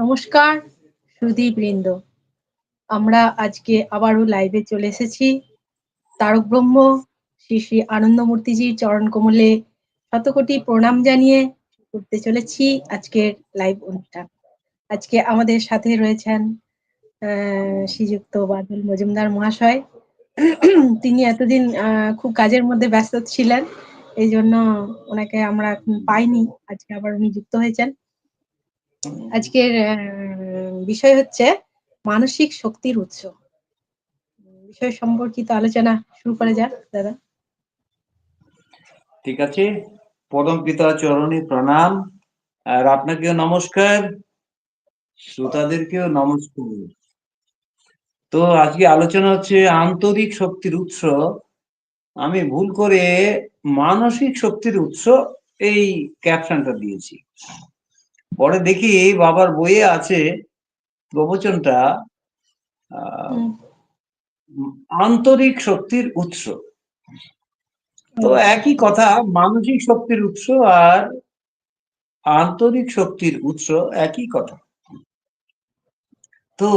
নমস্কার সুদীপ বৃন্দ। আমরা আজকে আবারও লাইভে চলে এসেছি। তারক ব্রহ্ম শ্রী শ্রী আনন্দমূর্তিজির চরণ কমলে শতকোটি প্রণাম জানিয়ে করতে চলেছি আজকের লাইভ অনুষ্ঠান। আজকে আমাদের সাথে রয়েছেন শ্রীযুক্ত বাদল মজুমদার মহাশয়। তিনি এতদিন খুব কাজের মধ্যে ব্যস্ত ছিলেন, এই জন্য ওনাকে আমরা পাইনি। আজকে আবার উনি যুক্ত হয়েছেন। আজকের বিষয় হচ্ছে মানসিক শক্তির উৎস। বিষয় সম্পর্কিত আলোচনা শুরু করা যাক, দাদা। ঠিক আছে। পরম পিতা চরণী প্রণাম। আর আপনাকেও নমস্কার। শ্রোতাদেরকেও নমস্কার। তো আজকে আলোচনা হচ্ছে আন্তরিক শক্তির উৎস। আমি ভুল করে মানসিক শক্তির উৎস এই ক্যাপশনটা দিয়েছি। পরে দেখি বাবার বইয়ে আছে প্রবচনটা আন্তরিক শক্তির উৎস। তো একই কথা মানসিক শক্তির উৎস আর আন্তরিক শক্তির উৎস একই কথা। তো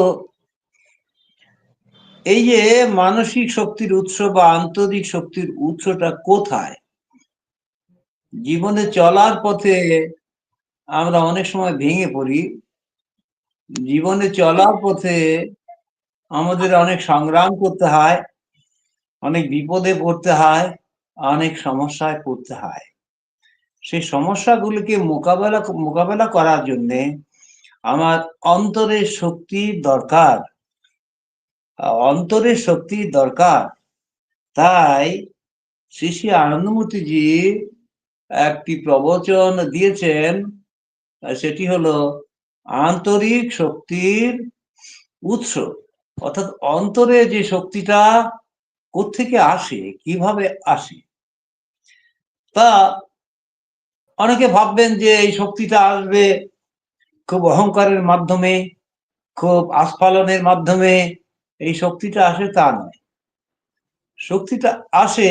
এই যে মানসিক শক্তির উৎস বা আন্তরিক শক্তির উৎসটা কোথায়? জীবনে চলার পথে আমরা অনেক সময় ভেঙে পড়ি। জীবনে চলার পথে আমাদের অনেক সংগ্রাম করতে হয়, অনেক বিপদে পড়তে হয়, অনেক সমস্যায় পড়তে হয়। সেই সমস্যাগুলিকে মোকাবেলা মোকাবেলা করার জন্যে আমার অন্তরের শক্তির দরকার। অন্তরের শক্তির দরকার। তাই শ্রী শ্রী আনন্দমূর্তিজি একটি প্রবচন দিয়েছেন সেটি হলো আন্তরিক শক্তির উৎস। অর্থাৎ অন্তরে যে শক্তিটা কোথেকে আসে, কীভাবে আসে? তা অনেকে ভাববেন যে এই শক্তিটা আসবে খুব অহংকারের মাধ্যমে, খুব আস্ফালনের মাধ্যমে, এই শক্তিটা আসে তা নয়। শক্তিটা আসে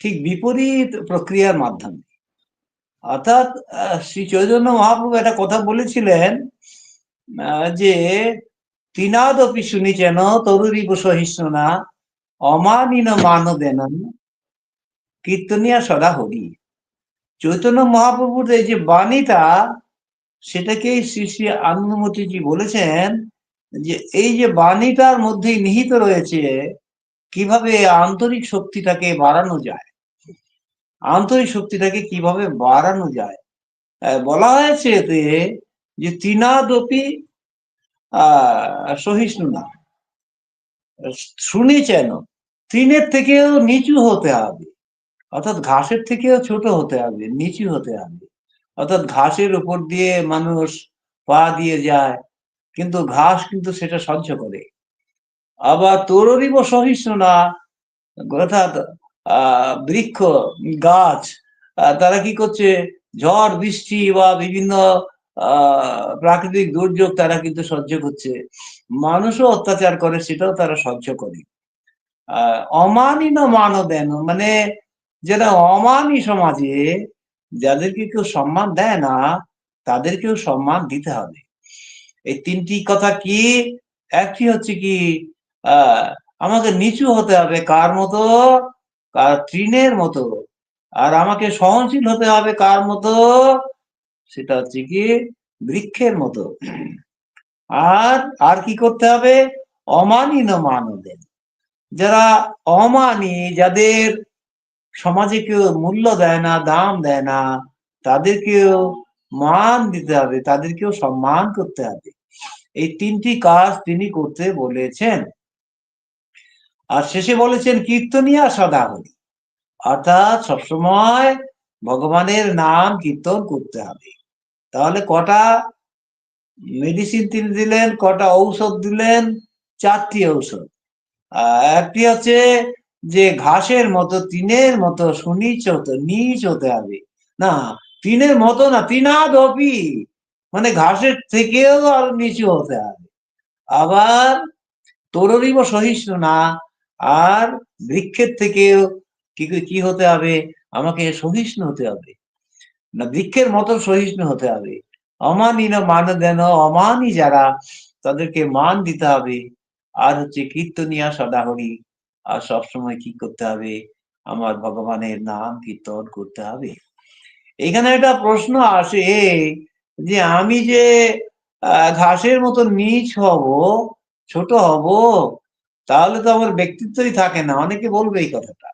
ঠিক বিপরীত প্রক্রিয়ার মাধ্যমে। অর্থাৎ শ্রী চৈতন্য মহাপ্রভু একটা কথা বলেছিলেন যে তিনাদপি শুনিছেন তরুরিব সহিষ্ণু না অমানিন দেন কীর্তনিয়া সদা হরি। চৈতন্য মহাপ্রভুর এই যে বাণীটা, সেটাকেই শ্রী শ্রী আনন্দমতিজি বলেছেন যে এই যে বাণীটার মধ্যেই নিহিত রয়েছে, কীভাবে আন্তরিক শক্তিটাকে বাড়ানো যায়। আন্তরিক শক্তিটাকে কীভাবে বাড়ানো যায়? বলা হয়েছে এতে যে তিনাদপি আহ, সহিষ্ণু না। শুনেছেন তৃণের থেকেও নিচু হতে হবে। অর্থাৎ ঘাসের থেকেও ছোট হতে হবে, নিচু হতে হবে। অর্থাৎ ঘাসের উপর দিয়ে মানুষ পা দিয়ে যায়, কিন্তু ঘাস কিন্তু সেটা সহ্য করে। আবার তোররিব সহিষ্ণু না, অর্থাৎ বৃক্ষ, গাছ তারা কি করছে? ঝড়, বৃষ্টি বা বিভিন্ন প্রাকৃতিক দুর্যোগ তারা কিন্তু সহ্য করছে। মানুষও অত্যাচার করে, সেটাও তারা সহ্য করে। অমানিন মান দেন মানে যারা অমানি সমাজে, যাদেরকে কেউ সম্মান দেয় না, তাদেরকেও সম্মান দিতে হবে। এই তিনটি কথা কি? একটি হচ্ছে কি আমাকে নিচু হতে হবে। কার মতো? তৃণের মতো। আর আমাকে সহনশীল হতে হবে কার মতো? সেটা হচ্ছে কি বৃক্ষের মতো। আর আর কি করতে হবে? অমানি ন মানদের যারা অমানি, যাদের সমাজে কেউ মূল্য দেয় না, দাম দেয় না, তাদেরকেও মান দিতে হবে, তাদেরকেও সম্মান করতে হবে। এই তিনটি কাজ তিনি করতে বলেছেন। আর শেষে বলেছেন, কীর্তনিয়া সদা হরি অর্থাৎ সবসময় ভগবানের নাম কীর্তন করতে হবে। তাহলে কটা মেডিসিন তিনি দিলেন, কটা ঔষধ দিলেন, চারটি ঔষধ। একটি হচ্ছে যে ঘাসের মতো তিনের মতো, সুনিচ হতো, নিচ হতে হবে। না তিনের মতো না তিনাদ অপি মানে ঘাসের থেকেও আর নিচু হতে হবে। আবার তরুরিব সহিষ্ণু না আর বৃক্ষের থেকেও কি হতে হবে? আমাকে সহিষ্ণু হতে হবে। না, বৃক্ষের মতো সহিষ্ণু হতে হবে। অমানি না মান দেন অমানি যারা, তাদেরকে মান দিতে হবে। আর হচ্ছে কীর্তনিয়া সদাহরি। আর সবসময় কি করতে হবে? আমার ভগবানের নাম কীর্তন করতে হবে। এখানে একটা প্রশ্ন আসে যে আমি যে ঘাসের মতো নিচ হব, ছোট হব তাহলে তো আমার ব্যক্তিত্বই থাকে না। অনেকে বলবে এই কথাটা।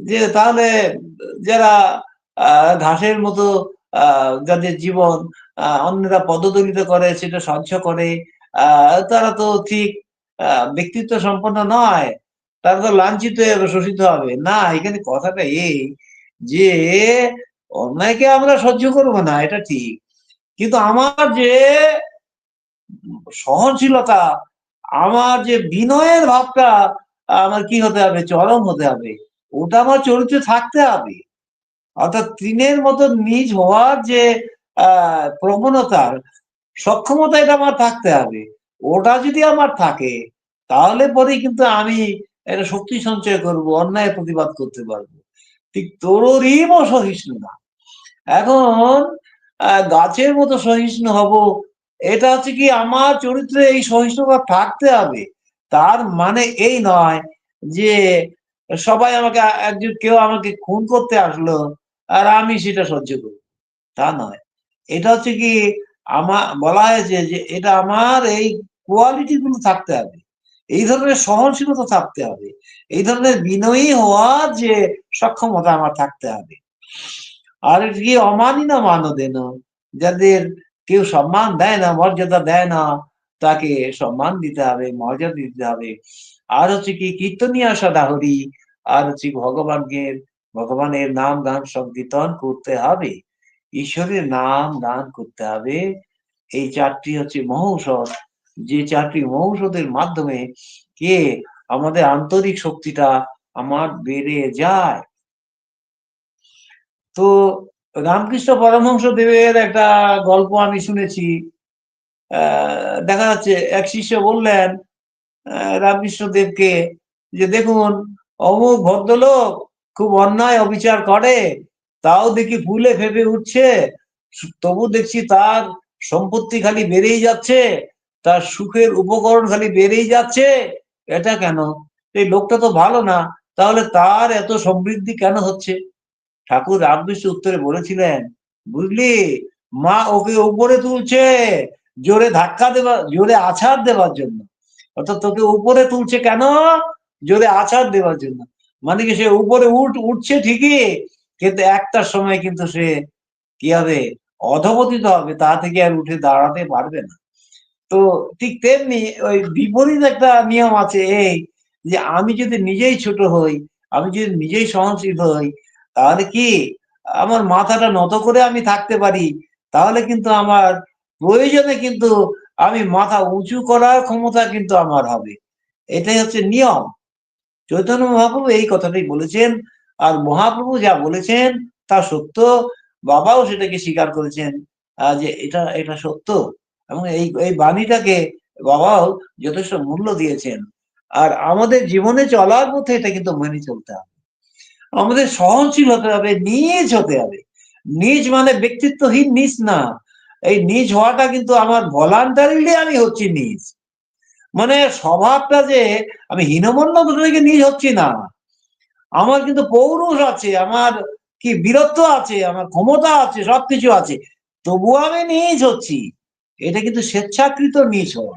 যে তাহলে যারা ঘাসের মতো যাদের জীবন অন্যরা পদদলিত করে, সেটা সহ্য করে তারা তো ঠিক ব্যক্তিত্ব সম্পন্ন নয়। তারা তো লাঞ্ছিত হবে শোষিত হবে। না, এখানে কথাটা এই যে অন্যায়কে আমরা সহ্য করব না, এটা ঠিক। কিন্তু আমার যে সহনশীলতা আমার যে বিনয়ের ভাবটা, আমার কি হতে হবে? চরম হতে হবে। ওটা আমার চরিত্রে থাকতে হবে। অর্থাৎ তৃণের মতো নিজ হওয়ার যে প্রবণতার সক্ষমতা এটা আমার থাকতে হবে। ওটা যদি আমার থাকে, তাহলে পরে কিন্তু আমি এটা শক্তি সঞ্চয় করব, অন্যায় প্রতিবাদ করতে পারব। ঠিক তোরই সহিষ্ণু না। এখন গাছের মতো সহিষ্ণু হব এটা হচ্ছে কি আমার চরিত্রে এই সহিষ্ণুতা থাকতে হবে। তার মানে এই নয় যে সবাই আমাকে, একজন কেউ আমাকে খুন করতে আসলো আর আমি সেটা সহ্য করব। তা নয়। এটা হচ্ছে কি আমার বলা হয়েছে যে এটা আমার এই কোয়ালিটি গুলো থাকতে হবে। এই ধরনের সহনশীলতা থাকতে হবে। এই ধরনের বিনয়ী হওয়ার যে সক্ষমতা আমার থাকতে হবে। আর কি অমানি না মানো দেন যাদের কেউ সম্মান দেয় না, মর্যাদা দেয় না, তাকে সম্মান দিতে হবে, মর্যাদা দিতে হবে। আর হচ্ছে কি, কীর্তনীয় সদাহরি আর হচ্ছে ভগবানকে, ভগবানের নাম গান সংকীর্তন করতে হবে। ঈশ্বরের নাম গান করতে হবে। এই চারটি হচ্ছে মহৌষধ। যে চারটি মহৌষধের মাধ্যমে কে আমাদের আন্তরিক শক্তিটা আমার বেড়ে যায়। তো রামকৃষ্ণ পরমহংস দেবের একটা গল্প আমি শুনেছি। দেখা যাচ্ছে এক শিষ্য বললেন রামকৃষ্ণ দেবকে যে দেখুন, অমুক ভদ্রলোক খুব অন্যায় অবিচার করে, তাও দেখি ফুলে ফেপে উঠছে। তবু দেখছি তার সম্পত্তি খালি বেড়েই যাচ্ছে, তার সুখের উপকরণ খালি বেড়েই যাচ্ছে। এটা কেন? এই লোকটা তো ভালো না, তাহলে তার এত সমৃদ্ধি কেন হচ্ছে? ঠাকুর রামকৃষ্ণ উত্তরে বলেছিলেন, বুঝলি? মা ওকে উপরে তুলছে, জোরে ধাক্কা দেওয়া জোরে আছাড় দেওয়ার জন্য। অর্থাৎ তোকে উপরে তুলছে কেন? জোরে আছাড় দেওয়ার জন্য। মানে কি সে উপরে উঠ, উঠছে ঠিকই, কিন্তু একটা সময় কিন্তু সে কি হবে? অধপতিত হবে, তা থেকে আর উঠে দাঁড়াতে পারবে না। তো ঠিক তেমনি ওই বিপরীত একটা নিয়ম আছে এই, যে আমি যদি নিজেই ছোট হই, আমি যদি নিজেই সহনশীল হই তাহলে কি আমার মাথাটা নত করে আমি থাকতে পারি? তাহলে কিন্তু আমার প্রয়োজনে কিন্তু আমি মাথা উঁচু করার ক্ষমতা কিন্তু আমার হবে। এটাই হচ্ছে নিয়ম। চৈতন্য মহাপ্রভু এই কথাটাই বলেছেন, আর মহাপ্রভু যা বলেছেন তা সত্য। বাবাও সেটাকে স্বীকার করেছেন যে এটা এটা সত্য। এবং এই এই বাণীটাকে বাবাও যথেষ্ট মূল্য দিয়েছেন। আর আমাদের জীবনে চলার পথে এটা কিন্তু মেনে চলতে হবে। আমাদের সহনশীল হতে হবে, নিজ হতে হবে। নিজ মানে ব্যক্তিত্বহীন নিজ না। এই নিজ হওয়াটা কিন্তু আমার ভলান্টারিলি আমি হচ্ছি নিজ। মানে স্বভাবটা যে আমি হীনমন্য থেকে নিজ হচ্ছি না। আমার কিন্তু পৌরুষ আছে, আমার কি বীরত্ব আছে, আমার ক্ষমতা আছে, সবকিছু আছে। তবুও আমি নিজ হচ্ছি। এটা কিন্তু স্বেচ্ছাকৃত নিজ হওয়া।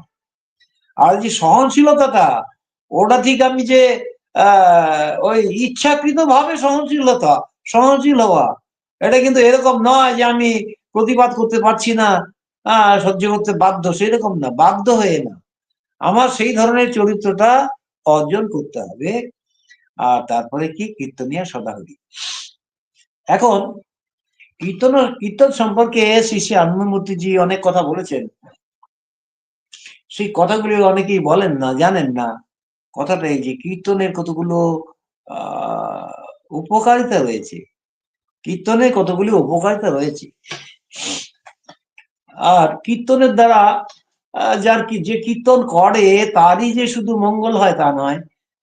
আর যে সহনশীলতাটা, ওটা ঠিক আমি যে ওই ইচ্ছাকৃত ভাবে সহনশীলতা। সহনশীল হওয়া এটা কিন্তু এরকম নয় যে আমি প্রতিবাদ করতে পারছি না সহ্য করতে বাধ্য, সেরকম না, বাধ্য হয়ে না। আমার সেই ধরনের চরিত্রটা অর্জন করতে হবে। আর তারপরে কি? কীর্তনিয়া সদাহরি। এখন, কীর্তন কীর্তন সম্পর্কে শ্রী শ্রী আনন্দমূর্তিজি অনেক কথা বলেছেন। সেই কথাগুলি অনেকেই বলেন না, জানেন না। কথাটা এই যে কীর্তনের কতগুলো উপকারিতা রয়েছে। কীর্তনের কতগুলি উপকারিতা রয়েছে। আর কীর্তনের দ্বারা যার কি, যে কীর্তন করে, তারই যে শুধু মঙ্গল হয় তা নয়।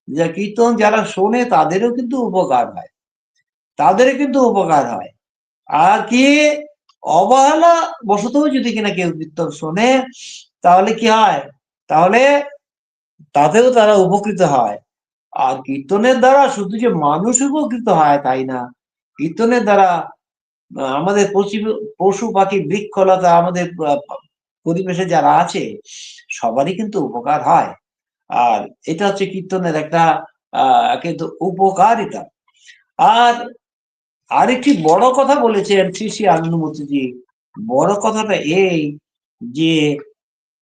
যে কীর্তন যারা শোনে, তাদেরও কিন্তু উপকার হয়। তাদেরও কিন্তু উপকার হয়। আর কি, অবহেলা বশত যদি কিনা কেউ কীর্তন শোনে, তাহলে কি হয়? তাহলে তাতেও তারা উপকৃত হয়। আর কীর্তনের দ্বারা শুধু যে মানুষ উপকৃত হয় তাই না, কীর্তনের দ্বারা আমাদের পশু পাখি বৃক্ষলতা আমাদের পরিবেশে যারা আছে, সবারই কিন্তু উপকার হয়। আর এটা হচ্ছে কীর্তনের একটা কিন্তু উপকারিতা। আর আরেকটি বড় কথা বলেছেন শ্রী শ্রী আনন্দমূর্তিজি। বড় কথাটা এই যে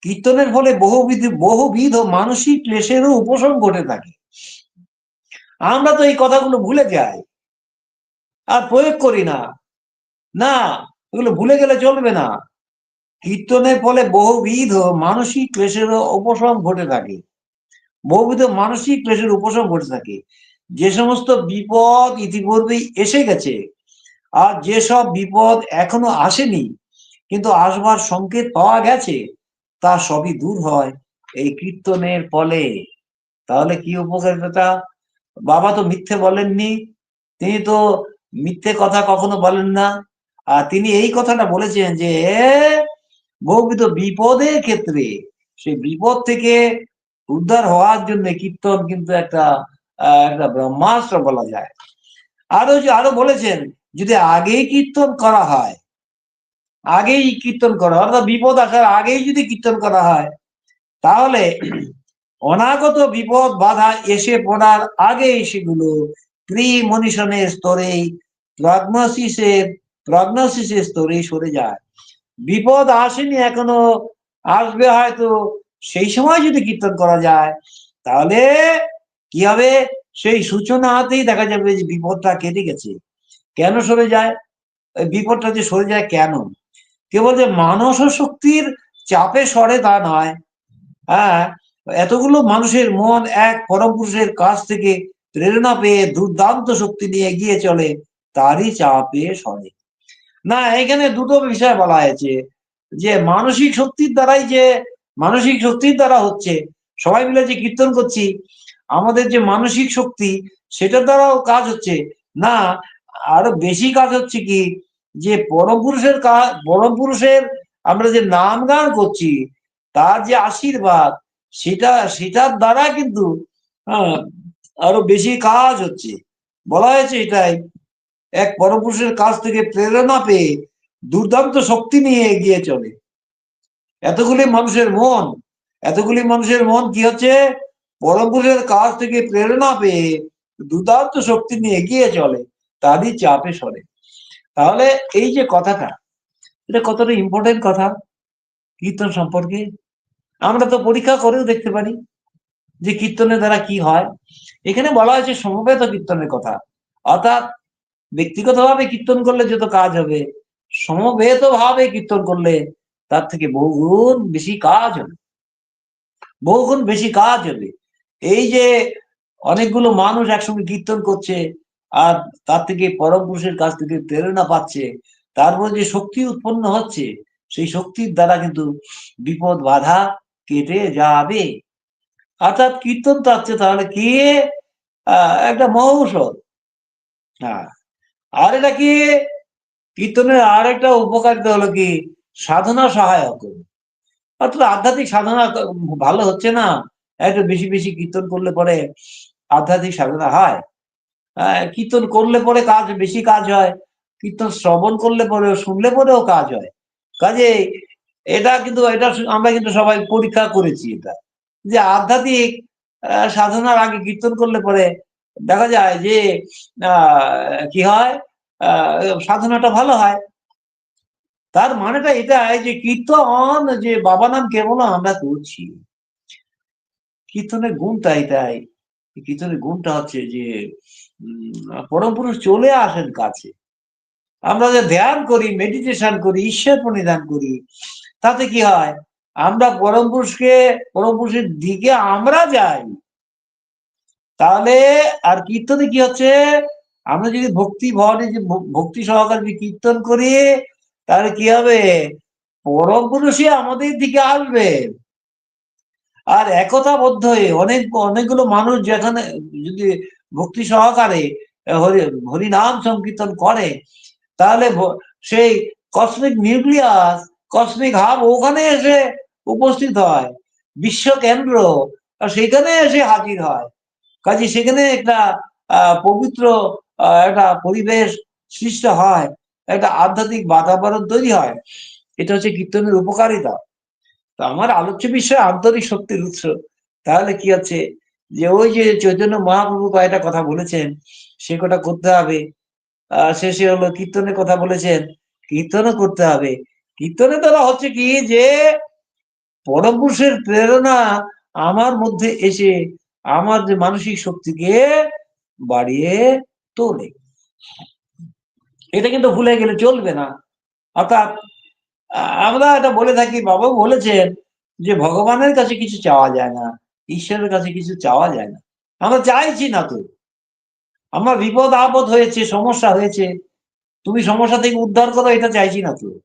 কীর্তনের ফলে বহুবিধ বহুবিধ মানসিক ক্লেশেরও উপশম ঘটে থাকে। আমরা তো এই কথাগুলো ভুলে যাই। আর প্রয়োগ করি না। না, এগুলো ভুলে গেলে চলবে না। কীর্তনের ফলে বহুবিধ মানসিক ক্লেশের উপশম ঘটে থাকে। বহুবিধ মানসিক ক্লেশের উপশম ঘটে থাকে। যে সমস্ত বিপদ ইতিপূর্বেই এসে গেছে, আর যেসব বিপদ এখনও আসেনি, কিন্তু আসবার সংকেত পাওয়া গেছে তা সবই দূর হয় এই কীর্তনের ফলে। তাহলে কি উপকারিতা বাবা তো মিথ্যে বলেননি, তিনি তো মিথ্যে কথা কখনো বলেন না। আর তিনি এই কথাটা বলেছেন যে বহুবিধ বিপদের ক্ষেত্রে, সেই বিপদ থেকে উদ্ধার হওয়ার জন্য কীর্তন কিন্তু একটা একটা ব্রহ্মাস্ত্র বলা যায়। আরও আরও বলেছেন, যদি আগেই কীর্তন করা হয় আগেই কীর্তন করা, অর্থাৎ বিপদ আসার আগেই যদি কীর্তন করা হয়, তাহলে অনাগত বিপদ বাধা এসে পড়ার আগেই সেগুলো প্রিমনিশনের স্তরেই প্রগনোসিসের প্রগনোসিসের স্তরেই সরে যায়। বিপদ আসেনি এখনও, আসবে হয়তো, সেই সময় যদি কীর্তন করা যায়, তাহলে কি হবে? সেই সূচনা হাতেই দেখা যাবে যে বিপদটা কেটে গেছে। কেন সরে যায়? বিপদটা যে সরে যায় কেন? কেবল যে মানস শক্তির চাপে সরে তা নয়। হ্যাঁ এতগুলো মানুষের মন এক পরম পুরুষের কাছ থেকে প্রেরণা পেয়ে দুর্দান্ত শক্তি নিয়ে এগিয়ে চলে, তারই চাপে সরে। না, এখানে দুটো বিষয় বলা হয়েছে। যে মানসিক শক্তির দ্বারাই যে, মানসিক শক্তির দ্বারা হচ্ছে, সবাই মিলে যে কীর্তন করছি, আমাদের যে মানসিক শক্তি, সেটার দ্বারাও কাজ হচ্ছে। না, আরও বেশি কাজ হচ্ছে কি যে পরম পুরুষের কাজ পরম পুরুষের আমরা যে নাম গান করছি, তার যে আশীর্বাদ, সেটা, সেটার দ্বারা কিন্তু হ্যাঁ আরও বেশি কাজ হচ্ছে। বলা হয়েছে এটাই, এক পরপুরুষের কাছ থেকে প্রেরণা পেয়ে দুর্দান্ত শক্তি নিয়ে এগিয়ে চলে। এতগুলি মানুষের মন, এতগুলি মানুষের মন কি হচ্ছে? পরমপুরুষের কাছ থেকে প্রেরণা পেয়ে দুর্দান্ত শক্তি নিয়ে এগিয়ে চলে, তারই চাপে সরে। তাহলে এই যে কথাটা, এটা কতটা ইম্পর্টেন্ট কথা? কীর্তন সম্পর্কে। আমরা তো পরীক্ষা করেও দেখতে পারি যে কীর্তনের দ্বারা কি হয়। এখানে বলা হয়েছে সমবেত কীর্তনের কথা। অর্থাৎ ব্যক্তিগতভাবে কীর্তন করলে যত কাজ হবে সমবেত ভাবে কীর্তন করলে তার থেকে বহুগুণ বেশি কাজ হবে। বহুগুণ বেশি কাজ হবে। এই যে অনেকগুলো মানুষ একসঙ্গে কীর্তন করছে আর তার থেকে পরম পুরুষের কাছ থেকে প্রেরণা পাচ্ছে তারপর যে শক্তি উৎপন্ন হচ্ছে, সেই শক্তির দ্বারা কিন্তু বিপদ বাধা কেটে যাবে। অর্থাৎ কীর্তন থাকছে তাহলে কি? একটা মহৌষধ। হ্যাঁ। আর এটা কি? কীর্তনের আর একটা উপকারিতা হলো কি? সাধনা সহায়ক। অর্থাৎ আধ্যাত্মিক সাধনা ভালো হচ্ছে না, একটু বেশি বেশি কীর্তন করলে পরে আধ্যাত্মিক সাধনা হ্যাঁ। কীর্তন করলে পরে কাজ বেশি কাজ হয়, কীর্তন শ্রবণ করলে পরে শুনলে পরেও কাজ হয়। কাজে এটা কিন্তু, এটা আমরা কিন্তু সবাই পরীক্ষা করেছি এটা। যে আধ্যাত্মিক সাধনার আগে কীর্তন করলে পরে দেখা যায় যে কি হয় সাধনাটা ভালো হয়। তার মানেটা এটাই যে কীর্তন যে বাবা নাম কেবল আমরা করছি। কীর্তনের গুণটা এটাই। কীর্তনের গুণটা হচ্ছে যে পরম পুরুষ চলে আসেন কাছে। আমরা যে ধ্যান করি মেডিটেশন করি, ঈশ্বর প্রণিধান করি, তাতে কি হয়? আমরা পরম পুরুষকে পরম পুরুষের দিকে আমরা যাই, তাহলে আর কীর্তনে কি হচ্ছে? আমরা যদি ভক্তি ভবনে যে ভক্তি সহকারে কীর্তন করি, তাহলে কি হবে? পরম পুরুষই আমাদের দিকে আসবে। আর একতাবদ্ধ হয়ে অনেক, অনেকগুলো মানুষ যেখানে যদি ভক্তি সহকারে হরি, হরিনাম সংকীর্তন করে। তাহলে সেই কসমিক নিউক্লিয়াস কসমিক হাব ওখানে এসে উপস্থিত হয়। বিশ্ব কেন্দ্র সেখানে এসে হাজির হয়। কাজে সেখানে একটা পবিত্র একটা পরিবেশ সৃষ্টি হয়। একটা আধ্যাত্মিক বাতাবরণ তৈরি হয়। এটা হচ্ছে কীর্তনের উপকারিতা। তো আমার আলোচ্য বিষয় আন্তরিক শক্তির উৎস। তাহলে কি আছে? যে ওই যে চৈতন্য মহাপ্রভু কয়েকটা কথা বলেছেন, সে কটা করতে হবে। আহ শেষে হলো কীর্তনের কথা বলেছেন, কীর্তনও করতে হবে। কীর্তনের দ্বারা হচ্ছে কি যে পরম পুরুষের প্রেরণা আমার মধ্যে এসে আমার যে মানসিক শক্তিকে বাড়িয়ে তোলে। এটা কিন্তু ভুলে গেলে চলবে না। অর্থাৎ আমরা এটা বলে থাকি বাবা বলেছেন যে ভগবানের কাছে কিছু চাওয়া যায় না। ঈশ্বরের কাছে কিছু চাওয়া যায় না। আমরা চাইছি না তো। আমার বিপদ আপদ হয়েছে, সমস্যা হয়েছে, তুমি সমস্যা থেকে উদ্ধার করো, এটা চাইছি না তো।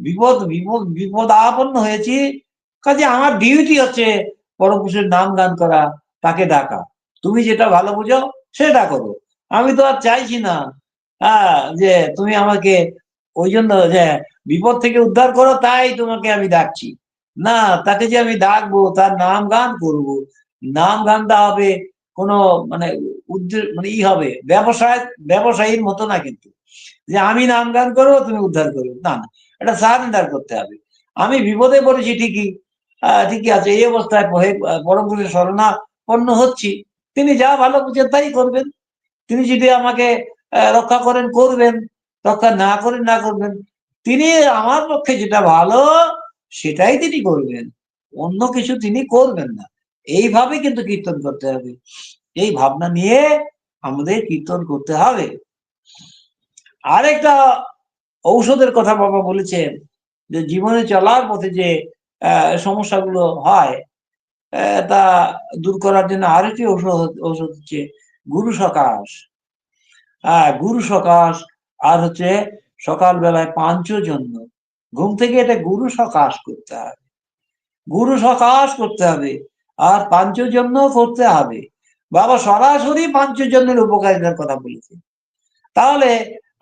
বিপদ বিপদ বিপদ আপন্ন হয়েছি, কাজে আমার ডিউটি হচ্ছে পরপুরুষের নাম গান করা, তাকে ডাকা। তুমি যেটা ভালো বুঝো, সেটা করো। আমি তো আর চাইছি না হ্যাঁ যে তুমি আমাকে ওই জন্য যে বিপদ থেকে উদ্ধার করো, তাই তোমাকে আমি ডাকছি। না, তাকে যে আমি ডাকবো, তার নাম গান করব। নাম গানটা হবে কোনো মানে উদ্দেশ্য মানে ই হবে, ব্যবসায়, ব্যবসায়ীর মতো না কিন্তু। যে আমি নাম গান করব, তুমি উদ্ধার করবে। না না, এটা সারেন্ডার করতে হবে। আমি বিপদে পড়েছি ঠিকই ঠিকই আছে, এই অবস্থায় পরম পুরুষের শরণাপন্ন হচ্ছি। তিনি যা ভালো বুঝেন তাই করবেন। তিনি যদি আমাকে রক্ষা করেন, করবেন, রক্ষা না করেন, না করবেন, তিনি আমার পক্ষে যেটা ভালো সেটাই তিনি করবেন। অন্য কিছু তিনি করবেন না। এইভাবে কিন্তু কীর্তন করতে হবে। এই ভাবনা নিয়ে আমাদের কীর্তন করতে হবে। আরেকটা ঔষধের কথা বাবা বলেছেন যে, জীবনে চলার পথে যে সমস্যাগুলো হয় তা দূর করার জন্য আরেকটি ঔষধ ঔষধ হচ্ছে গুরু সকাশ। হ্যাঁ গুরু সকাশ আর হচ্ছে সকালবেলায় পাঞ্চজন্য। ঘুম থেকে এটা গুরু সকাশ করতে হবে। গুরু সকাশ করতে হবে আর পাঞ্চজন্য করতে হবে। বাবা সরাসরি পাঞ্চজন্যের উপকারিতার কথা বলেছে তাহলে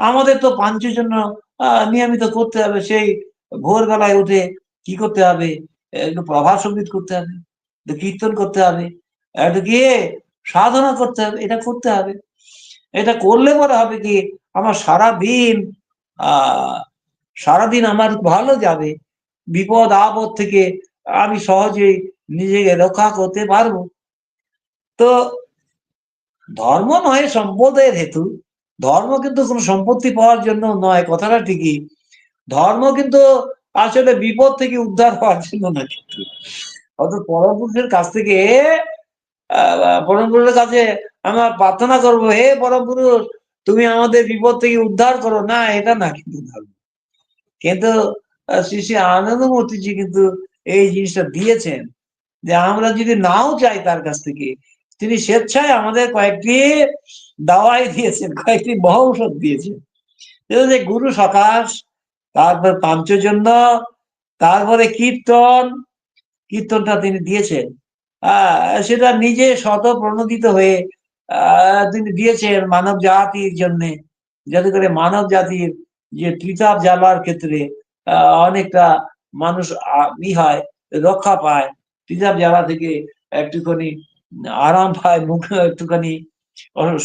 আমাদের তো পাঞ্চজন্য নিয়মিত করতে হবে। সেই ভোরবেলায় উঠে কি করতে হবে? একটু প্রভাত সংগীত করতে হবে, একটু কীর্তন করতে হবে, একটু গিয়ে সাধনা করতে হবে, এটা করতে হবে। এটা করলে পরে হবে কি? আমার সারা দিন আহ সারাদিন আমার ভালো যাবে। বিপদ, আপদ থেকে আমি সহজেই নিজেকে রক্ষা করতে পারব। তো ধর্ম নয়, সম্পদের হেতু। ধর্ম কিন্তু কোনো সম্পত্তি পাওয়ার জন্য নয়, কথাটা ঠিকই। ধর্ম কিন্তু আসলে বিপদ থেকে উদ্ধার হওয়ার জন্য না কিন্তু। অত পরমপুরুষের কাছ থেকে পরমপুরুষের কাছে আমরা প্রার্থনা করব, হে পরমপুরুষ, তুমি আমাদের বিপদ থেকে উদ্ধার করো। না, এটা না কিন্তু ধর্ম। কিন্তু শ্রী শ্রী আনন্দমূর্তিজি কিন্তু এই জিনিসটা দিয়েছেন যে আমরা যদি নাও চাই তার কাছ থেকে, তিনি স্বেচ্ছায় আমাদের কয়েকটি দাওয়াই দিয়েছেন, কয়েকটি মহৌষধ দিয়েছেন। যে গুরু সকাশ, তারপর পাঞ্চজন্য, তারপরে কীর্তন, কীর্তনটা তিনি দিয়েছেন। সেটা নিজে শত প্রণোদিত হয়ে তিনি দিয়েছেন মানব জাতির জন্য, যাতে করে মানব জাতির যে ত্রিতাপ জ্বালার ক্ষেত্রে অনেকটা মানুষ ই হয়, রক্ষা পায়। ত্রিতাপ জ্বালা থেকে একটুখানি আরাম পায়, মুখ একটুখানি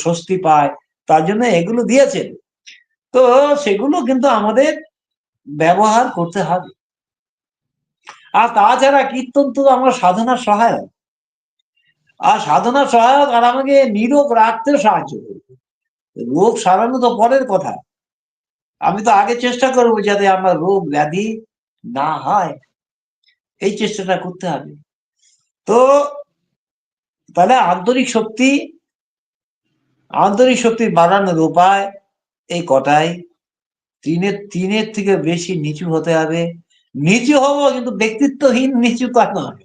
স্বস্তি পায়। তার জন্য এগুলো দিয়েছেন। তো সেগুলো কিন্তু আমাদের ব্যবহার করতে হবে। আর তাছাড়া কীর্তন তো আমার সাধনার সহায়ক। আর সাধনার সহায়ক আর আমাকে নিরোগ রাখতে সাহায্য করবে। রোগ সারানো তো পরের কথা। আমি তো আগে চেষ্টা করব যাতে আমার রোগ ব্যাধি না হয়। এই চেষ্টাটা করতে হবে। তো তাহলে আন্তরিক শক্তি আন্তরিক শক্তি বাড়ানোর উপায় এই কটাই। তিনের তিনের থেকে বেশি নিচু হতে হবে। নিচু হব কিন্তু ব্যক্তিত্বহীন নিচু তা নয়।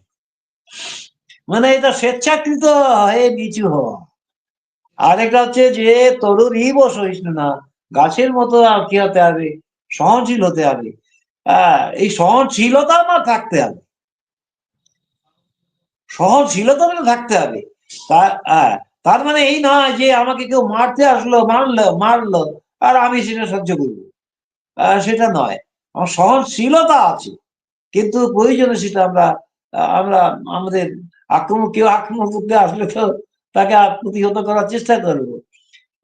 মানে এটা স্বেচ্ছাকৃত হয়ে নিচু হওয়া। আরেকটা হচ্ছে যে তরুর ই সহিষ্ণু না। গাছের মতো আর কি হতে হবে? সহনশীল হতে হবে। এই সহনশীলতা আমার থাকতে হবে। সহনশীলতা থাকতে হবে। তা- তার মানে এই নয় যে আমাকে কেউ মারতে আসলো, মারলো মারলো, আর আমি সেটা সহ্য করব। সেটা নয়। আমার সহনশীলতা আছে। কিন্তু প্রয়োজনে সেটা আমরা আমরা, আমাদের আক্রমণ, কেউ আক্রমণ করতে আসলে তো তাকে প্রতিহত করার চেষ্টা করব।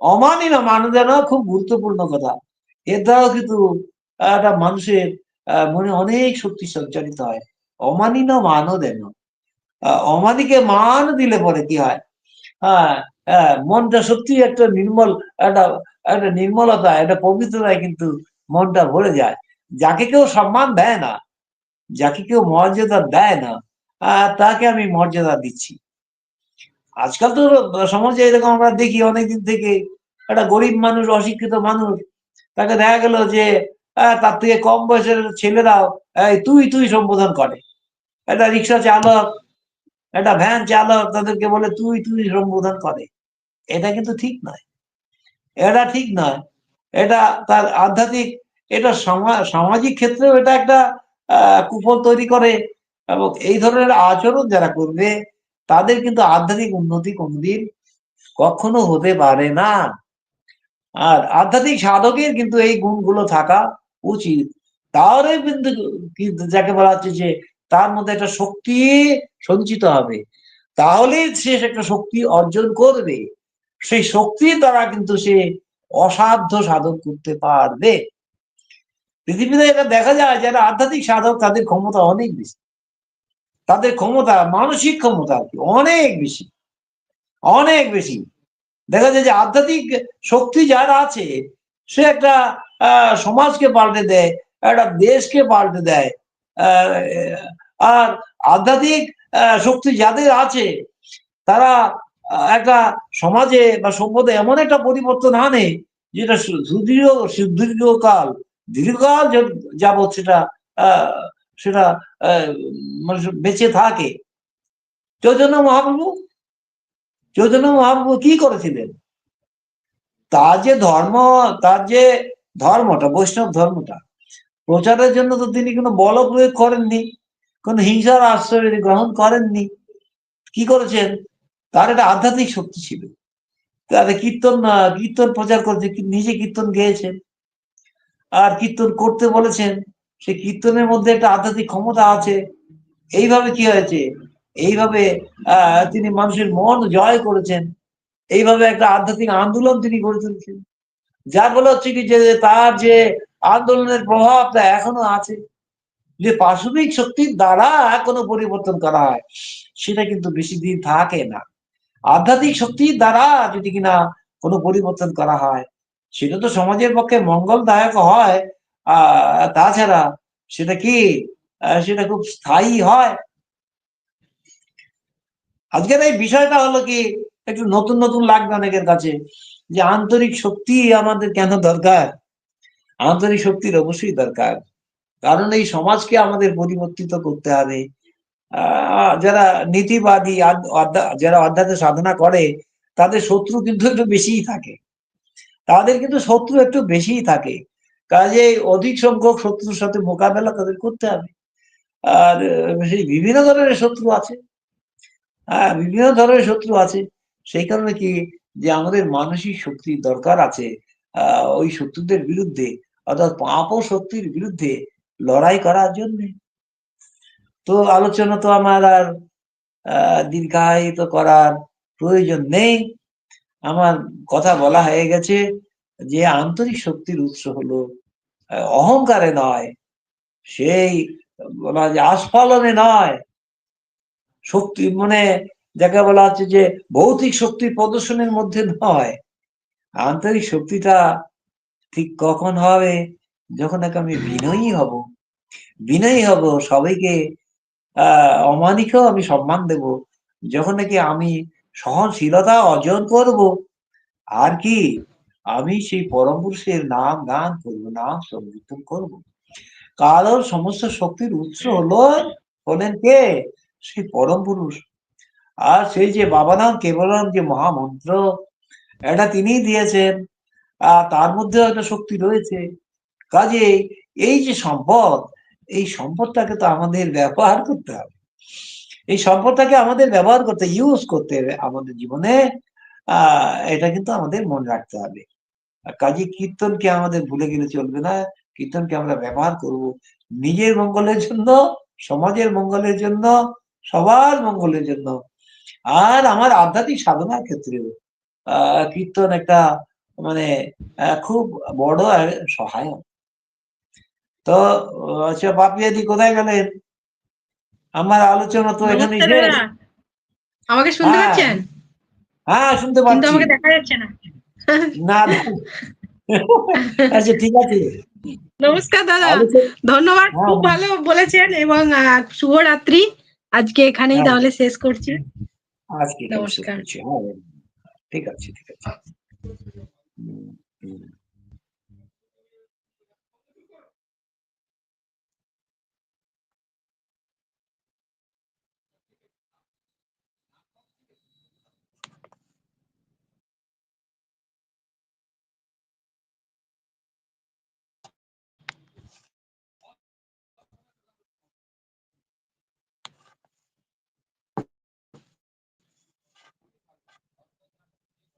অমানি না মানুষ খুব গুরুত্বপূর্ণ কথা। এর দ্বারাও কিন্তু একটা মানুষের মনে অনেক শক্তি সঞ্চারিত হয়। অমানি না মানও দেন অমানিকে মান দিলে পরে কি হয়? হ্যাঁ হ্যাঁ মনটা সত্যি একটা নির্মল, একটা একটা নির্মলতা, একটা পবিত্রতায় কিন্তু মনটা ভরে যায়। যাকে কেউ সম্মান দেয় না, যাকে কেউ মর্যাদা দেয় না তাকে আমি মর্যাদা দিচ্ছি। আজকাল তো সমাজে এরকম আমরা দেখি অনেকদিন থেকে, একটা গরিব মানুষ, অশিক্ষিত মানুষ, তাকে দেখা গেল যে তার থেকে কম বয়সের ছেলেরাও তুই তুই সম্বোধন করে। একটা রিক্সা চালক, একটা ভ্যান চালক, তাদেরকে বলে, তুই তুই সম্বোধন করে। এটা কিন্তু ঠিক নয়। এটা ঠিক নয়। এটা তার আধ্যাত্মিক, এটা সামাজিক ক্ষেত্রেও এটা একটা কুফল তৈরি করে এবং এই ধরনের আচরণ যারা করবে তাদের কিন্তু আধ্যাত্মিক উন্নতি কোনদিন কখনো হতে পারে না। আর আধ্যাত্মিক সাধকের কিন্তু এই গুণগুলো থাকা উচিত। তাহলে কিন্তু যাকে বলা হচ্ছে যে তার মধ্যে একটা শক্তি সঞ্চিত হবে। তাহলে সে একটা শক্তি অর্জন করবে। সেই শক্তির দ্বারা কিন্তু সে অসাধ্য সাধন করতে পারবে। পৃথিবীতে এটা দেখা যায় যারা আধ্যাত্মিক সাধক তাদের ক্ষমতা অনেক বেশি। তাদের ক্ষমতা, মানসিক ক্ষমতা আর কি, অনেক বেশি অনেক বেশি। দেখা যায় যে আধ্যাত্মিক শক্তি যার আছে, সে একটা সমাজকে পাল্টে দেয়, একটা দেশকে পাল্টে দেয় আর আধ্যাত্মিক শক্তি যাদের আছে, তারা একটা সমাজে বা সভ্যতায় এমন একটা পরিবর্তন আনে, যেটা সুদীর্ঘ সুদীর্ঘকাল, দীর্ঘকাল যাবৎ সেটা সেটা মানুষ বেঁচে থাকে। চৈতন্য মহাপ্রভু চৈতন্য মহাপ্রভু কি করেছিলেন? তার যে ধর্ম, তার যে ধর্মটা, বৈষ্ণব ধর্মটা, প্রচারের জন্য তো তিনি কোনো বল প্রয়োগ করেননি, কোন হিংসার আশ্রয় গ্রহণ করেননি। কি করেছেন? তার একটা আধ্যাত্মিক শক্তি ছিল। তাদের কীর্তন কীর্তন প্রচার করেছে, নিজে কীর্তন গেয়েছেন। আর কীর্তন করতে বলেছেন। সে কীর্তনের মধ্যে একটা আধ্যাত্মিক ক্ষমতা আছে। এইভাবে কি হয়েছে? এইভাবে তিনি মানুষের মন জয় করেছেন। এইভাবে একটা আধ্যাত্মিক আন্দোলন তিনি গড়ে তুলেছেন। যার ফলে হচ্ছে কি যে, তার যে আন্দোলনের প্রভাবটা এখনও আছে। যে পাশবিক শক্তির দ্বারা কোনো পরিবর্তন করা হয়, সেটা কিন্তু বেশি দিন থাকে না। আধ্যাত্মিক শক্তির দ্বারা যদি কিনা কোনো পরিবর্তন করা হয়, সেটা তো সমাজের পক্ষে মঙ্গলদায়ক হয়। তাছাড়া সেটা কি? সেটা খুব স্থায়ী হয়। আজকের এই বিষয়টা হলো কি, একটু নতুন নতুন লাগবে অনেকের কাছে, যে আন্তরিক শক্তি আমাদের কেন দরকার? আন্তরিক শক্তির অবশ্যই দরকার। কারণ এই সমাজকে আমাদের পরিবর্তিত করতে হবে। যারা নীতিবাদী যারা অধ্যাত্ম সাধনা করে, তাদের শত্রু কিন্তু একটু বেশিই থাকে। তাদের কিন্তু শত্রু একটু বেশিই থাকে। কাজে অধিক সংখ্যক শত্রুর সাথে মোকাবেলা তাদের করতে হবে। আর সেই বিভিন্ন ধরনের শত্রু আছে। হ্যাঁ বিভিন্ন ধরনের শত্রু আছে। সেই কারণে কি, যে আমাদের মানসিক শক্তির দরকার আছে ওই শত্রুদের বিরুদ্ধে, অর্থাৎ পাপ ও শক্তির বিরুদ্ধে লড়াই করার জন্য। তো আলোচনা তো আমার আর দীর্ঘায়িত করার প্রয়োজন নেই। আমার কথা বলা হয়ে গেছে। যে আন্তরিক শক্তির উৎস হলো অহংকারে নয়, সেই বলা যে আস্ফলনে নয়। শক্তি মানে যাকে বলা হচ্ছে যে ভৌতিক শক্তির প্রদর্শনের মধ্যে নয়। আন্তরিক শক্তিটা ঠিক কখন হবে? যখন আমি বিনয়ী হব। বিনয়ী হব, সবাইকে, আহ, অমানিকেও আমি সম্মান দেব। যখন নাকি আমি সহনশীলতা অর্জন করব, আর কি? আমি সেই পরম পুরুষের নাম গান করব, নাম সংকীর্তন করব। কারণ সমস্ত শক্তির উৎস হলো, হলেন কে? সেই পরম পুরুষ। আর সেই যে বাবা নাম কেবলম যে মহামন্ত্র, এটা তিনি দিয়েছেন। আর তার মধ্যে একটা শক্তি রয়েছে। কাজে এই যে সম্পদ, এই সম্পদটাকে তো আমাদের ব্যবহার করতে হবে। এই সম্পদটাকে আমাদের ব্যবহার করতে ইউজ করতে হবে আমাদের জীবনে। আহ, এটা কিন্তু আমাদের মনে রাখতে হবে। কাজে কীর্তনকে আমাদের ভুলে গেলে চলবে না। কীর্তনকে আমরা ব্যবহার করব। নিজের মঙ্গলের জন্য সমাজের মঙ্গলের জন্য সবার মঙ্গলের জন্য। আর আমার আধ্যাত্মিক সাধনার ক্ষেত্রেও কীর্তন একটা মানে খুব বড় সহায়ক। তো আচ্ছা বাপিয়াদি কোথায় গেলেন? আমার আলোচনা তো এখানে আমাকে শুনতে হ্যাঁ, পাচ্ছেন? হ্যাঁ শুনতে পাচ্ছি। আমাকে দেখা যাচ্ছে না। না। আচ্ছা ঠিক আছে নমস্কার দাদা ধন্যবাদ হ্যাঁ। খুব ভালো বলেছেন এবং শুভ শুভরাত্রি আজকে এখানেই হ্যাঁ। তাহলে শেষ করছি আজকে নমস্কার। হ্যাঁ ঠিক আছে ঠিক আছে।